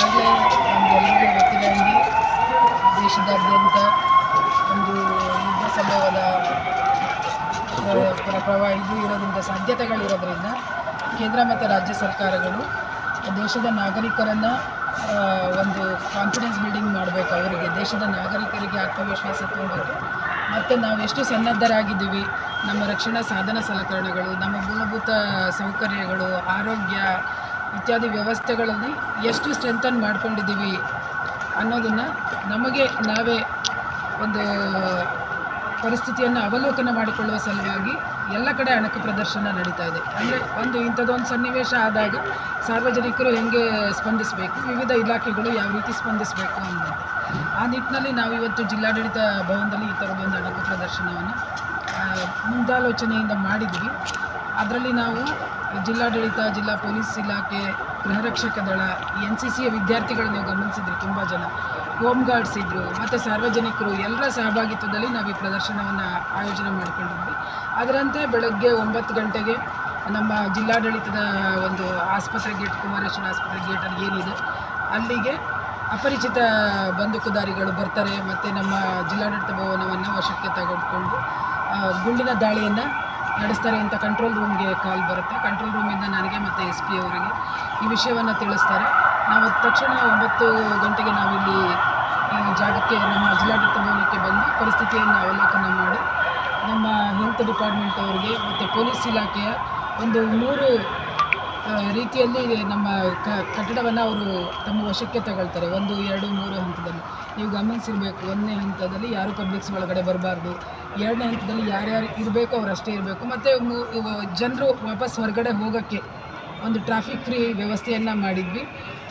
ಈಗಾಗಲೇ ನಮಗೆಲ್ಲರಿಗೂ ಗೊತ್ತಿದೆ ಹಾಗೆ ದೇಶದಾದ್ಯಂತ ಒಂದು ಯುದ್ಧ ಸಂಭವದ ಪ್ರಭಾವ ಇದು ಇರೋದ್ರಿಂದ ಸಾಧ್ಯತೆಗಳಿರೋದ್ರಿಂದ ಕೇಂದ್ರ ಮತ್ತು ರಾಜ್ಯ ಸರ್ಕಾರಗಳು ದೇಶದ ನಾಗರಿಕರನ್ನು ಒಂದು ಕಾನ್ಫಿಡೆನ್ಸ್ ಬಿಲ್ಡಿಂಗ್ ಮಾಡಬೇಕು ಅವರಿಗೆ. ದೇಶದ ನಾಗರಿಕರಿಗೆ ಆತ್ಮವಿಶ್ವಾಸ ತುಂಬಬೇಕು. ಮತ್ತು ನಾವು ಎಷ್ಟು ಸನ್ನದ್ಧರಾಗಿದ್ದೀವಿ. ನಮ್ಮ ರಕ್ಷಣಾ ಸಾಧನ ಸಲಕರಣೆಗಳು, ನಮ್ಮ ಮೂಲಭೂತ ಸೌಕರ್ಯಗಳು, ಆರೋಗ್ಯ ಇತ್ಯಾದಿ ವ್ಯವಸ್ಥೆಗಳಲ್ಲಿ ಎಷ್ಟು ಸ್ಟ್ರೆಂಥನ್ ಮಾಡ್ಕೊಂಡಿದ್ದೀವಿ ಅನ್ನೋದನ್ನು ನಮಗೆ ನಾವೇ ಒಂದು ಪರಿಸ್ಥಿತಿಯನ್ನು ಅವಲೋಕನ ಮಾಡಿಕೊಳ್ಳುವ ಸಲುವಾಗಿ ಎಲ್ಲ ಕಡೆ ಅಣಕು ಪ್ರದರ್ಶನ ನಡೀತಾ ಇದೆ. ಅಂದರೆ ಒಂದು ಇಂಥದ್ದೊಂದು ಸನ್ನಿವೇಶ ಆದಾಗ ಸಾರ್ವಜನಿಕರು ಹೆಂಗೆ ಸ್ಪಂದಿಸಬೇಕು, ವಿವಿಧ ಇಲಾಖೆಗಳು ಯಾವ ರೀತಿ ಸ್ಪಂದಿಸಬೇಕು ಅನ್ನೋದು. ಆ ನಿಟ್ಟಿನಲ್ಲಿ ನಾವು ಇವತ್ತು ಜಿಲ್ಲಾಡಳಿತ ಭವನದಲ್ಲಿ ಈ ಥರದೊಂದು ಅಣಕು ಪ್ರದರ್ಶನವನ್ನು ಮುಂದಾಲೋಚನೆಯಿಂದ ಮಾಡಿದ್ವಿ. ಅದರಲ್ಲಿ ನಾವು ಜಿಲ್ಲಾಡಳಿತ, ಜಿಲ್ಲಾ ಪೊಲೀಸ್ ಇಲಾಖೆ ಗೃಹರಕ್ಷಕ ದಳ, ಎನ್ ಸಿ ಸಿಯ ವಿದ್ಯಾರ್ಥಿಗಳು ನೀವು ಗಮನಿಸಿದ್ರಿ ತುಂಬ ಜನ. ಹೋಮ್ ಗಾರ್ಡ್ಸ್ ಇದ್ದರು ಮತ್ತು ಸಾರ್ವಜನಿಕರು ಎಲ್ಲರ ಸಹಭಾಗಿತ್ವದಲ್ಲಿ ನಾವು ಈ ಪ್ರದರ್ಶನವನ್ನು ಆಯೋಜನೆ ಮಾಡಿಕೊಂಡಿದ್ವಿ. ಅದರಂತೆ ಬೆಳಗ್ಗೆ ಒಂಬತ್ತು ಗಂಟೆಗೆ ನಮ್ಮ ಜಿಲ್ಲಾಡಳಿತದ ಒಂದು ಆಸ್ಪತ್ರೆ ಗೇಟ್, ಕುಮಾರೇಶ್ವರ ಆಸ್ಪತ್ರೆ ಗೇಟಲ್ಲಿ ಏನಿದೆ, ಅಲ್ಲಿಗೆ ಅಪರಿಚಿತ ಬಂದೂಕುದಾರಿಗಳು ಬರ್ತಾರೆ, ಮತ್ತು ನಮ್ಮ ಜಿಲ್ಲಾಡಳಿತ ಭವನವನ್ನು ವಶಕ್ಕೆ ತೆಗೆದುಕೊಂಡು ಗುಂಡಿನ ದಾಳಿಯನ್ನು ನಡೆಸ್ತಾರೆ ಅಂತ ಕಂಟ್ರೋಲ್ ರೂಮ್ಗೆ ಕಾಲ್ ಬರುತ್ತೆ. ಕಂಟ್ರೋಲ್ ರೂಮಿಂದ ನನಗೆ ಮತ್ತು ಎಸ್ ಪಿ ಅವರಿಗೆ ಈ ವಿಷಯವನ್ನು ತಿಳಿಸ್ತಾರೆ. ನಾವು ತಕ್ಷಣ ಒಂಬತ್ತು ಗಂಟೆಗೆ ನಾವಿಲ್ಲಿ ಜಾಗಕ್ಕೆ ನಮ್ಮ ಜಿಲ್ಲಾಡಳಿತ ಭವನಕ್ಕೆ ಬಂದು ಪರಿಸ್ಥಿತಿಯನ್ನು ಅವಲೋಕನ ಮಾಡಿ ನಮ್ಮ ಹೆಲ್ತ್ ಡಿಪಾರ್ಟ್ಮೆಂಟ್ ಅವರಿಗೆ ಮತ್ತು ಪೊಲೀಸ್ ಇಲಾಖೆಯ ಒಂದು ಮೂರು ರೀತಿಯಲ್ಲಿ ನಮ್ಮ ಕ, ಕಟ್ಟಡವನ್ನು ಅವರು ತಮ್ಮ ವಶಕ್ಕೆ ತಗೊಳ್ತಾರೆ. ಒಂದು, ಎರಡು, ಮೂರು ಹಂತದಲ್ಲಿ. ನೀವು ಗಮನಿಸಿರಬೇಕು, ಒಂದನೇ ಹಂತದಲ್ಲಿ ಯಾರು ಪಬ್ಲಿಕ್ಸ್ ಒಳಗಡೆ ಬರಬಾರ್ದು. ಎರಡನೇ ಹಂತದಲ್ಲಿ ಯಾರ್ಯಾರು ಇರಬೇಕು ಅಷ್ಟೇ ಇರಬೇಕು. ಮತ್ತು ಜನರು ವಾಪಸ್ ಹೊರಗಡೆ ಹೋಗೋಕ್ಕೆ ಒಂದು ಟ್ರಾಫಿಕ್ ಫ್ರೀ ವ್ಯವಸ್ಥೆಯನ್ನು ಮಾಡಿದ್ವಿ.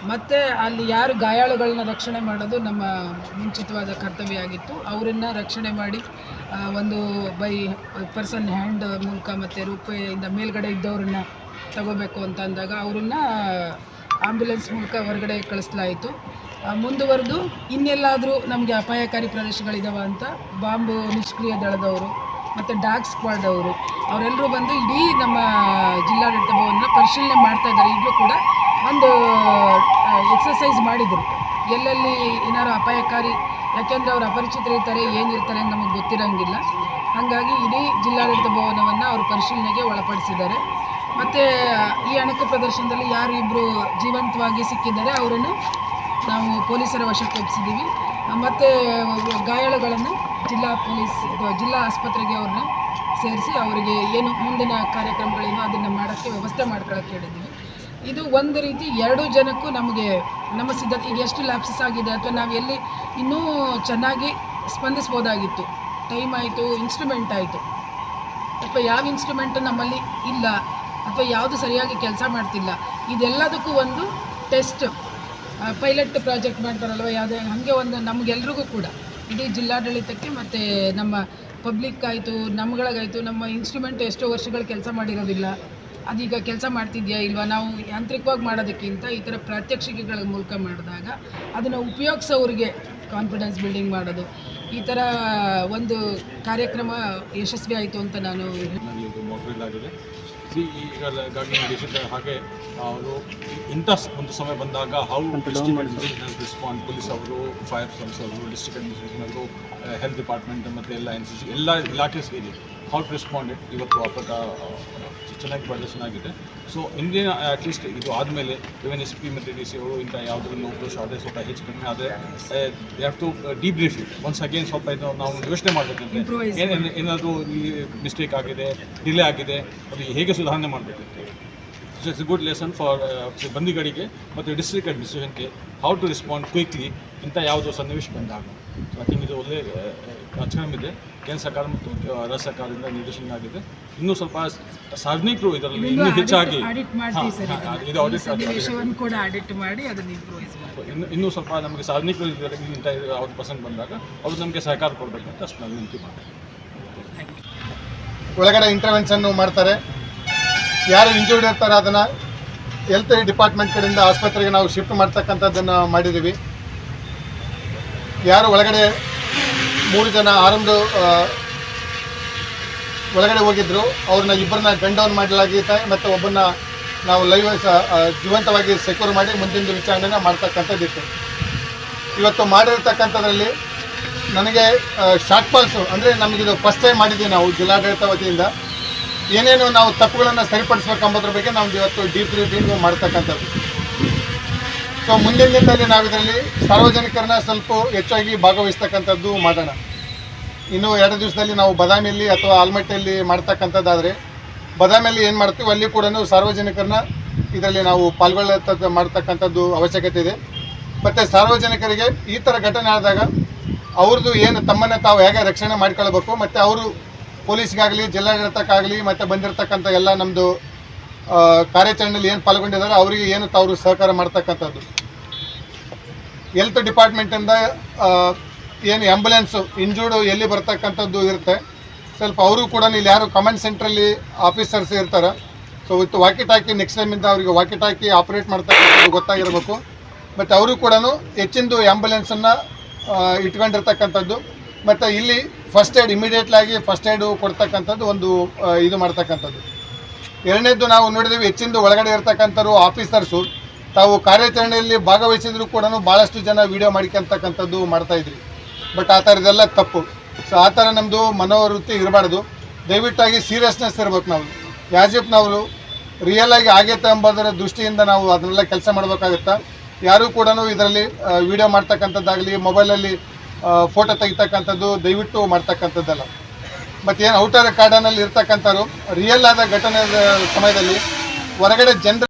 ಮತ್ತು ಅಲ್ಲಿ ಯಾರು ಗಾಯಾಳುಗಳನ್ನ ರಕ್ಷಣೆ ಮಾಡೋದು ನಮ್ಮ ಮುಂಚಿತವಾದ ಕರ್ತವ್ಯ ಆಗಿತ್ತು. ಅವರನ್ನು ರಕ್ಷಣೆ ಮಾಡಿ ಒಂದು ಬೈ, ಪರ್ಸನ್ ಹ್ಯಾಂಡ್ ಮೂಲಕ ಮತ್ತು ರೂಪಾಯಿಯಿಂದ ಮೇಲ್ಗಡೆ ಇದ್ದವ್ರನ್ನ ತಗೋಬೇಕು ಅಂತ ಅಂದಾಗ ಅವರನ್ನ ಆಂಬ್ಯುಲೆನ್ಸ್ ಮೂಲಕ ಹೊರಗಡೆ ಕಳಿಸಲಾಯಿತು. ಮುಂದುವರೆದು ಇನ್ನೆಲ್ಲಾದರೂ ನಮಗೆ ಅಪಾಯಕಾರಿ ಪ್ರದೇಶಗಳಿದಾವ ಅಂತ ಬಾಂಬು ನಿಷ್ಕ್ರಿಯ ದಳದವರು ಮತ್ತು ಡಾಗ್ ಸ್ಕ್ವಾಡ್ ಅವರು ಅವರೆಲ್ಲರೂ ಬಂದು ಇಡೀ ನಮ್ಮ ಜಿಲ್ಲಾಡಳಿತ ಭವನ ಪರಿಶೀಲನೆ ಮಾಡ್ತಾ ಇದ್ದಾರೆ. ಈಗಲೂ ಕೂಡ ಒಂದು ಎಕ್ಸಸೈಸ್ ಮಾಡಿದರು. ಎಲ್ಲೆಲ್ಲಿ ಏನಾದ್ರು ಅಪಾಯಕಾರಿ, ಯಾಕೆಂದರೆ ಅವರು ಅಪರಿಚಿತರಿರ್ತಾರೆ ಏನಿರ್ತಾರೆ ಅಂತ ನಮಗೆ ಗೊತ್ತಿರೋಂಗಿಲ್ಲ. ಹಾಗಾಗಿ ಇಡೀ ಜಿಲ್ಲಾಡಳಿತ ಭವನವನ್ನು ಅವರು ಪರಿಶೀಲನೆಗೆ ಒಳಪಡಿಸಿದ್ದಾರೆ. ಮತ್ತು, ಈ ಅಣಕು ಪ್ರದರ್ಶನದಲ್ಲಿ ಯಾರು ಇಬ್ಬರು ಜೀವಂತವಾಗಿ ಸಿಕ್ಕಿದ್ದಾರೆ, ಅವರನ್ನು ನಾವು ಪೊಲೀಸರ ವಶಕ್ಕೆ ಒಪ್ಪಿಸಿದ್ದೀವಿ ಮತ್ತು ಗಾಯಾಳುಗಳನ್ನು ಜಿಲ್ಲಾ ಪೊಲೀಸ್ ಜಿಲ್ಲಾ ಆಸ್ಪತ್ರೆಗೆ ಅವ್ರನ್ನ ಸೇರಿಸಿ ಅವರಿಗೆ ಏನು ಮುಂದಿನ ಕಾರ್ಯಕ್ರಮಗಳೇನು ಅದನ್ನು ಮಾಡೋಕ್ಕೆ, ವ್ಯವಸ್ಥೆ ಮಾಡ್ಕೊಳ್ಳೋಕ್ಕೆ ಹೇಳಿದ್ದೀವಿ. ಇದು ಒಂದು ರೀತಿ ಎರಡು ಜನಕ್ಕೂ ನಮಗೆ ನಮ್ಮ ಸಿದ್ಧತೆ, ಈಗ ಎಷ್ಟು ಲ್ಯಾಪ್ಸಸ್ ಆಗಿದೆ ಅಥವಾ ನಾವು ಎಲ್ಲಿ ಇನ್ನೂ ಚೆನ್ನಾಗಿ ಸ್ಪಂದಿಸ್ಬೋದಾಗಿತ್ತು. ಟೈಮ್ ಆಯಿತು ಇನ್ಸ್ಟ್ರೂಮೆಂಟ್ ಆಯಿತು. ಅಥವಾ ಯಾವ ಇನ್ಸ್ಟ್ರೂಮೆಂಟು ನಮ್ಮಲ್ಲಿ ಇಲ್ಲ ಅಥವಾ ಯಾವುದು ಸರಿಯಾಗಿ ಕೆಲಸ ಮಾಡ್ತಿಲ್ಲ. ಇದೆಲ್ಲದಕ್ಕೂ ಒಂದು ಟೆಸ್ಟ್ ಪೈಲಟ್ ಪ್ರಾಜೆಕ್ಟ್ ಮಾಡ್ತಾರಲ್ವ, ಯಾವುದೇ ಹಾಗೆ ಒಂದು ನಮಗೆಲ್ರಿಗೂ ಕೂಡ. ಇಡೀ ಜಿಲ್ಲಾಡಳಿತಕ್ಕೆ ಮತ್ತು ನಮ್ಮ ಪಬ್ಲಿಕ್ ಆಯಿತು, ನಮ್ಗಳಿಗಾಯಿತು, ನಮ್ಮ ಇನ್ಸ್ಟ್ರೂಮೆಂಟ್ ಎಷ್ಟೋ ವರ್ಷಗಳು ಕೆಲಸ ಮಾಡಿರೋದಿಲ್ಲ. ಅದೀಗ ಕೆಲಸ ಮಾಡ್ತಿದ್ಯಾ ಇಲ್ವಾ? ನಾವು ಯಾಂತ್ರಿಕವಾಗಿ ಮಾಡೋದಕ್ಕಿಂತ ಈ ಥರ ಪ್ರಾತ್ಯಕ್ಷಿಕೆಗಳ ಮೂಲಕ ಮಾಡಿದಾಗ ಅದನ್ನು ಉಪಯೋಗಿಸೋರಿಗೆ ಕಾನ್ಫಿಡೆನ್ಸ್ ಬಿಲ್ಡಿಂಗ್ ಮಾಡೋದು. ಈ ಥರ ಒಂದು ಕಾರ್ಯಕ್ರಮ ಯಶಸ್ವಿ ಆಯಿತು ಅಂತ ನಾನು ಸಿ ಈಗಾಗಿ ನಡೆಸಿದ ಹಾಗೆ ಅವರು ಇಂಥ ಒಂದು ಸಮಯ ಬಂದಾಗ ಹೌ ರೆಸ್ಪಾಂಡ್ ಪೊಲೀಸ್ ಅವರು ಫೈರ್ ಸರ್ವಿಸ್ ಅವರು ಡಿಸ್ಟ್ರಿಕ್ಟ್ ಅಡ್ಮಿನಿಸ್ಟ್ರೇಷನ್ ಅವರು ಹೆಲ್ತ್ ಡಿಪಾರ್ಟ್ಮೆಂಟ್ ಮತ್ತು ಎಲ್ಲ ಎನ್ ಸಿ ಸಿ ಎಲ್ಲ ಇಲಾಖೆ ಸೇರಿ ಹೌ ರೆಸ್ಪಾಂಡೆಡ್ ಇವತ್ತು ಅಪಘಾತ ಚೆನ್ನಾಗಿ ಪ್ರದರ್ಶನ ಆಗಿದೆ. ಸೊ ಇಂದಿನ ಅಟ್ಲೀಸ್ಟ್ ಇದು ಆದಮೇಲೆ ಇವನ್ ಎಸ್ ಪಿ ಮತ್ತು ಡಿ ಸಿ ಅವರು ಇಂಥ ಯಾವುದನ್ನು ಒಬ್ಬರು ಶಾರ್ಟೇಜ್ ಸ್ವಲ್ಪ ಹೆಚ್ಚು ಕಡಿಮೆ ಆದರೆ they have to deep it once again ಸ್ವಲ್ಪ ಇದು ನಾವು ಯೋಚನೆ ಮಾಡಬೇಕಂತೆ Improvise ಏನೇನು ಏನಾದರೂ ಈ ಮಿಸ್ಟೇಕ್ ಆಗಿದೆ ಡಿಲೇ ಆಗಿದೆ ಅದು ಹೇಗೆ ಸುಧಾರಣೆ ಮಾಡಬೇಕಂತ? It's a good lesson for ಬಂದಿಗಳಿಗೆ ಮತ್ತು ಡಿಸ್ಟ್ರಿಕ್ಟ್ ಅಡ್ಮಿನಿಸ್ಟ್ರೇಷನ್ಗೆ ಹೌ ಟು ರೆಸ್ಪಾಂಡ್ ಕ್ವಿಕ್ಲಿ ಇಂಥ ಯಾವುದೋ ಸನ್ನಿವೇಶ ಬಂದಾಗ. ಸೊ ಐ ಥಿಂಕ್ ಇದು ಒಳ್ಳೆ ಇದೆ ಕೇಂದ್ರ ಸರ್ಕಾರ ಮತ್ತು ರಾಜ್ಯ ಸರ್ಕಾರದಿಂದ ನಿರ್ದೇಶನ ಆಗಿದೆ ಇನ್ನೂ ಸ್ವಲ್ಪ ಸಾರ್ವಜನಿಕರು ಇದರಲ್ಲಿ ಇನ್ನೂ ಹೆಚ್ಚಾಗಿ ಇದು ಆಡಿಟ್ ಮಾಡಿ ಅದನ್ನು ಇಂಪ್ರೂವೈಸ್ ಇನ್ನು ಇನ್ನೂ ಸ್ವಲ್ಪ ನಮಗೆ ಸಾರ್ವಜನಿಕರು ಇದರಲ್ಲಿ ಇಂಥ ಯಾವ್ದು ಪರ್ಸೆಂಟ್ ಬಂದಾಗ ಅವರು ನಮಗೆ ಸಹಕಾರ ಕೊಡಬೇಕು ಅಂತ ಅಷ್ಟು ನಾನು ವಿನಂತಿ ಮಾಡ್ತೀನಿ ಒಳಗಡೆ ಇಂಟರ್ವೆನ್ಷನ್ನು ಮಾಡ್ತಾರೆ. ಯಾರು ಇಂಜೂರ್ಡ್ ಇರ್ತಾರೆ ಅದನ್ನು ಹೆಲ್ತ್ ಡಿಪಾರ್ಟ್ಮೆಂಟ್ ಕಡೆಯಿಂದ ಆಸ್ಪತ್ರೆಗೆ ನಾವು ಶಿಫ್ಟ್ ಮಾಡ್ತಕ್ಕಂಥದ್ದನ್ನು ಮಾಡಿದ್ದೀವಿ. ಯಾರು ಒಳಗಡೆ ಮೂರು ಜನ ಆರೊಂದು ಒಳಗಡೆ ಹೋಗಿದ್ರು. ಅವ್ರನ್ನ ಇಬ್ಬರನ್ನ ಗನ್ ಡೌನ್ ಮಾಡಲಾಗಿದೆ ಮತ್ತು ಒಬ್ಬನ್ನ ನಾವು ಲೈವ್ ಜೀವಂತವಾಗಿ ಸೆಕ್ಯೂರ್ ಮಾಡಿ ಮುಂದಿನ ವಿಚಾರಣೆನ ಮಾಡ್ತಕ್ಕಂಥದ್ದಿತ್ತು ಇವತ್ತು ಮಾಡಿರ್ತಕ್ಕಂಥದ್ರಲ್ಲಿ ನನಗೆ ಶಾರ್ಟ್ ಫಾಲ್ಸು ಅಂದರೆ ನಮಗಿದು ಫಸ್ಟ್ ಟೈಮ್ ಮಾಡಿದ್ದೀವಿ ನಾವು ಜಿಲ್ಲಾಡಳಿತ ವತಿಯಿಂದ. ಏನೇನು ನಾವು ತಪ್ಪುಗಳನ್ನು ಸರಿಪಡಿಸ್ಬೇಕೆಂಬುದ್ರ ಬಗ್ಗೆ ನಾವು ಇವತ್ತು ಡೀಪ್ ರಿವ್ಯೂ ಮಾಡ್ತಕ್ಕಂಥದ್ದು. ಸೊ ಮುಂದಿನ ದಿನದಲ್ಲಿ ನಾವಿದರಲ್ಲಿ ಸಾರ್ವಜನಿಕರನ್ನ ಸ್ವಲ್ಪ ಹೆಚ್ಚಾಗಿ ಭಾಗವಹಿಸ್ತಕ್ಕಂಥದ್ದು ಮಾಡೋಣ. ಇನ್ನು ಎರಡು ದಿವಸದಲ್ಲಿ ನಾವು ಬದಾಮಿಯಲ್ಲಿ ಅಥವಾ ಆಲ್ಮಟ್ಟಿಯಲ್ಲಿ ಮಾಡ್ತಕ್ಕಂಥದ್ದಾದರೆ, ಬದಾಮಿಯಲ್ಲಿ ಏನು ಮಾಡ್ತೀವಿ ಅಲ್ಲಿ ಕೂಡ ಸಾರ್ವಜನಿಕರನ್ನ ಇದರಲ್ಲಿ ನಾವು ಪಾಲ್ಗೊಳ್ಳತಕ್ಕ ಮಾಡ್ತಕ್ಕಂಥದ್ದು ಅವಶ್ಯಕತೆ ಇದೆ. ಮತ್ತು ಸಾರ್ವಜನಿಕರಿಗೆ ಈ ಥರ ಘಟನೆ ಆದಾಗ ಅವ್ರದ್ದು ಏನು ತಮ್ಮನ್ನು ತಾವು ಹೇಗೆ ರಕ್ಷಣೆ ಮಾಡ್ಕೊಳ್ಬೇಕು, ಮತ್ತು ಅವರು ಪೊಲೀಸ್ಗಾಗಲಿ, ಜಿಲ್ಲಾಡಳಿತಕ್ಕಾಗಲಿ, ಮತ್ತು ಬಂದಿರತಕ್ಕಂಥ ಎಲ್ಲ ನಮ್ಮದು ಕಾರ್ಯಾಚರಣೆಯಲ್ಲಿ ಏನು ಪಾಲ್ಗೊಂಡಿದ್ದಾರೆ ಅವರಿಗೆ ಏನು ತಾವು ಸಹಕಾರ ಮಾಡ್ತಕ್ಕಂಥದ್ದು. ಹೆಲ್ತ್ ಡಿಪಾರ್ಟ್ಮೆಂಟಿಂದ ಏನು ಆ್ಯಂಬುಲೆನ್ಸು ಇಂಜೂರ್ಡು ಎಲ್ಲಿ ಬರ್ತಕ್ಕಂಥದ್ದು ಇರುತ್ತೆ. ಸ್ವಲ್ಪ ಅವರು ಕೂಡ ಇಲ್ಲಿ ಯಾರು ಕಮಾಂಡ್ ಸೆಂಟ್ರಲ್ಲಿ ಆಫೀಸರ್ಸ್ ಇರ್ತಾರೆ. So with walkie talkie next ಟೈಮಿಂದ ಅವರಿಗೆ ವಾಕಿ ಟಾಕಿ ಆಪ್ರೇಟ್ ಮಾಡ್ತಕ್ಕಂಥದ್ದು ಗೊತ್ತಾಗಿರಬೇಕು. ಮತ್ತು ಅವರು ಕೂಡ ಹೆಚ್ಚಿಂದು ಆ್ಯಂಬುಲೆನ್ಸನ್ನು ಇಟ್ಕೊಂಡಿರ್ತಕ್ಕಂಥದ್ದು. ಮತ್ತು ಇಲ್ಲಿ ಫಸ್ಟ್ ಏಡ್ ಇಮಿಡಿಯೇಟ್ಲಾಗಿ ಫಸ್ಟ್ ಏಡು ಕೊಡ್ತಕ್ಕಂಥದ್ದು ಒಂದು ಇದು ಮಾಡ್ತಕ್ಕಂಥದ್ದು. ಎರಡನೇದು ನಾವು ನೋಡಿದ್ದೀವಿ ಹೆಚ್ಚಿಂದು ಒಳಗಡೆ ಇರ್ತಕ್ಕಂಥವ್ರು ಆಫೀಸರ್ಸು ತಾವು ಕಾರ್ಯಾಚರಣೆಯಲ್ಲಿ ಭಾಗವಹಿಸಿದ್ರು ಕೂಡ ಭಾಳಷ್ಟು ಜನ ವಿಡಿಯೋ ಮಾಡ್ಕೊಂತಕ್ಕಂಥದ್ದು ಮಾಡ್ತಾಯಿದ್ರಿ ಬಟ್ ಆ ಥರದ್ದೆಲ್ಲ ತಪ್ಪು. ಸೊ ಆ ಥರ ನಮ್ಮದು ಮನೋವೃತ್ತಿ ಇರಬಾರ್ದು. ದಯವಿಟ್ಟಾಗಿ ಸೀರಿಯಸ್ನೆಸ್ ಇರ್ಬೇಕು ನಾವು. ಯಾಜಿಪ್ ರಿಯಲ್ ಆಗಿ ಆಗೈತೆ ಎಂಬುದರ ದೃಷ್ಟಿಯಿಂದ ನಾವು ಅದನ್ನೆಲ್ಲ ಕೆಲಸ ಮಾಡಬೇಕಾಗುತ್ತಾ? ಯಾರೂ ಕೂಡ ಇದರಲ್ಲಿ ವಿಡಿಯೋ ಮಾಡ್ತಕ್ಕಂಥದ್ದಾಗಲಿ ಮೊಬೈಲಲ್ಲಿ ಫೋಟೋ ತೆಗಿತಕ್ಕಂಥದ್ದು ದಯವಿಟ್ಟು ಮಾಡ್ತಕ್ಕಂಥದ್ದಲ್ಲ. ಮತ್ತು ಏನು ಔಟರ್ ಕಾರ್ಡನಲ್ಲಿ ಇರ್ತಕ್ಕಂಥವ್ರು ರಿಯಲ್ ಆದ ಘಟನೆ ಸಮಯದಲ್ಲಿ ಹೊರಗಡೆ ಜನರು